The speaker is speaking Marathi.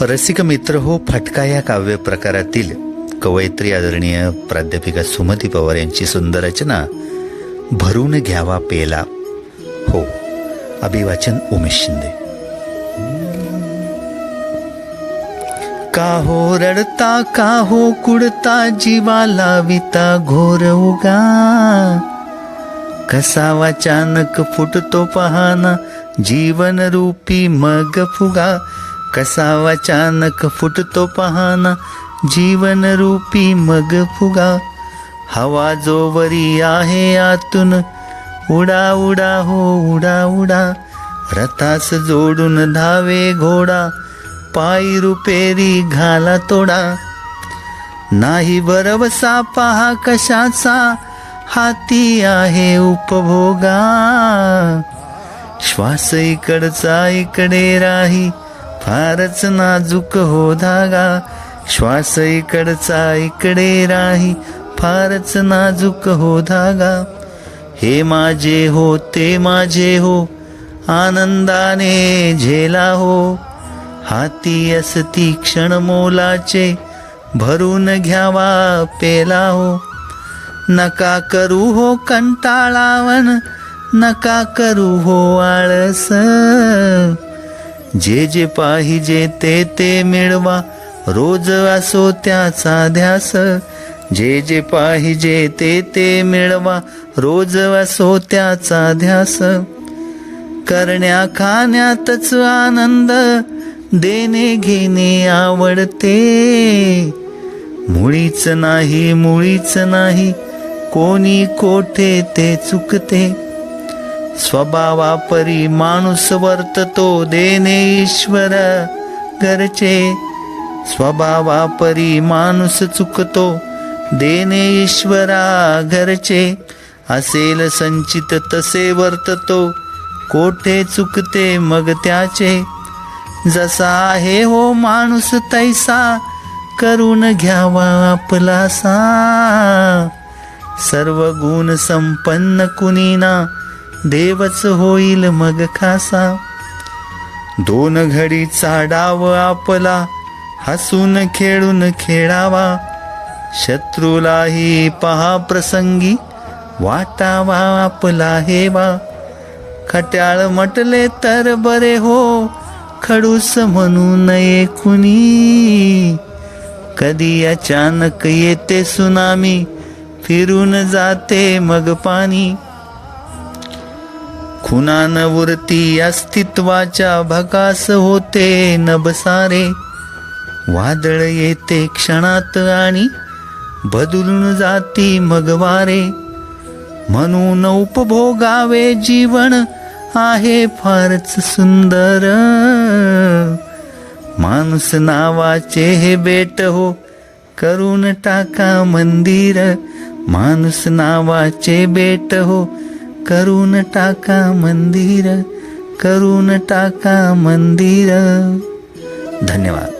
रसिक मित्र हो फटका या काव्य प्रकारातील. कवयित्री आदरणीय प्राध्यापिका सुमती पवार यांची सुंदर रचना. भरून घ्यावा पेला. हो अभिवाचन उमेश शिंदे. का हो रडता का हो कुडता जीवाला विता घोर उगा. कसा वाचानक फुटतो पहाना जीवन रूपी मग फुगा. कसा अचानक फुटतो पहाना जीवन रूपी मग फुगा. हवा जोवरी आहे आतून उडा उडा हो उडा उडा. रथास जोडून धावे घोडा पायी रुपेरी घाला तोडा. नाही बरवसा पहा कशाचा हाती आहे उपभोगा. श्वास इकडचा इकडे राही फारच नाजूक हो धागा. श्वास इकडचा इकडे राही फारच नाजूक हो धागा. हे माझे हो ते माझे हो आनंदाने झेला हो. हाती असती क्षण मोलाचे भरून घ्यावा पेला हो. नका करू हो कंटाळावन नका करू हो आळस. जे जे पाहिजे ते ते मिळवा. रोज असो त्याचा ध्यास. जे जे पाहिजे ते ते मिळवा. रोज असो त्याचा ध्यास. करण्या खाण्यातच आनंद. देणे घेणे आवडते. मुळीच नाही मुळीच नाही. कोणी कोठे ते चुकते. स्वभावापरी माणूस वर्ततो देणे ईश्वर घरचे. स्वभावापरी माणूस चुकतो देणे ईश्वरा घरचे. असेल संचित तसे वर्ततो कोठे चुकते मग त्याचे. जसा आहे हो माणूस तैसा करून घ्यावा आपलासा. सर्व गुण संपन्न कुणीना देवच होईल मग खासा. दोन घडीचा डाव आपला हसून खेळून खेळावा. शत्रूलाही पहा प्रसंगी वाटावा आपला हेवा. खट्याळ म्हटले तर बरे हो खडूस म्हणू नये कुणी कधी अचानक येते सुनामी फिरून जाते मग पाणी. खुनानवृत्ती अस्तित्वाच्या भकास होते नबसारे. वादळ येते क्षणात आणि बदलून जाती मग वारे म्हणून उपभोगावे जीवन आहे फारच सुंदर. माणूस नावाचे हे बेट हो करून टाका मंदिर. माणूस नावाचे बेट हो करून टाका मंदिर करून टाका मंदिर. धन्यवाद.